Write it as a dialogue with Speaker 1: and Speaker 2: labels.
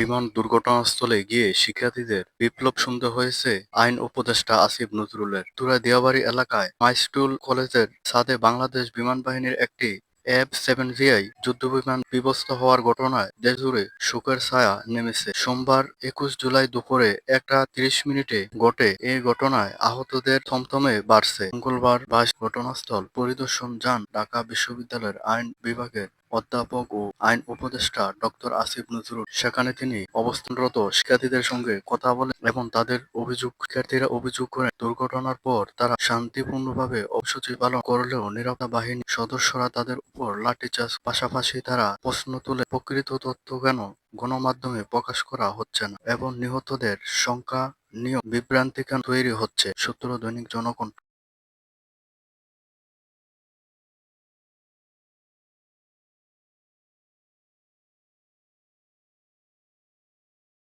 Speaker 1: বিমান দুর্ঘটনাস্থলে গিয়ে শিক্ষার্থীদের বিপ্লব শুনতে হয়েছে আইন উপদেষ্টা আসিফ নজরুলের। তুরা দিয়াবাড়ি এলাকায় মাইস্কুল কলেজের ছাদে বাংলাদেশ বিমান বাহিনীর একটি এফ সেভেন ভিআই যুদ্ধবিমান বিধ্বস্ত হওয়ার ঘটনায় দেশজুড়ে শোকের ছায়া নেমেছে। সোমবার একুশ জুলাই দুপুরে একটা তিরিশ মিনিটে ঘটে এই ঘটনায় আহতদের থমথমে বাড়ছে। মঙ্গলবার বাইশ ঘটনাস্থল পরিদর্শন যান ঢাকা বিশ্ববিদ্যালয়ের আইন বিভাগের অধ্যাপক ও আইন উপদেষ্টা ডক্টর আসিফ নজরুল। সেখানে তিনি অবস্থানরত শিক্ষার্থীদের সঙ্গে কথা বলেন এবং তাদের অভিযোগ শিক্ষার্থীরা অভিযোগ করেন, দুর্ঘটনার পর তারা শান্তিপূর্ণভাবে অবসূচি পালন করলেও নিরাপত্তা বাহিনীর সদস্যরা তাদের উপর লাঠিচার্জ। পাশাপাশি তারা প্রশ্ন তুলে, প্রকৃত তথ্য কেন গণমাধ্যমে প্রকাশ করা হচ্ছে না? এবং নিহতদের সংখ্যা নিয়েও বিভ্রান্তি কেন তৈরি হচ্ছে। সূত্র দৈনিক জনকণ্ঠ।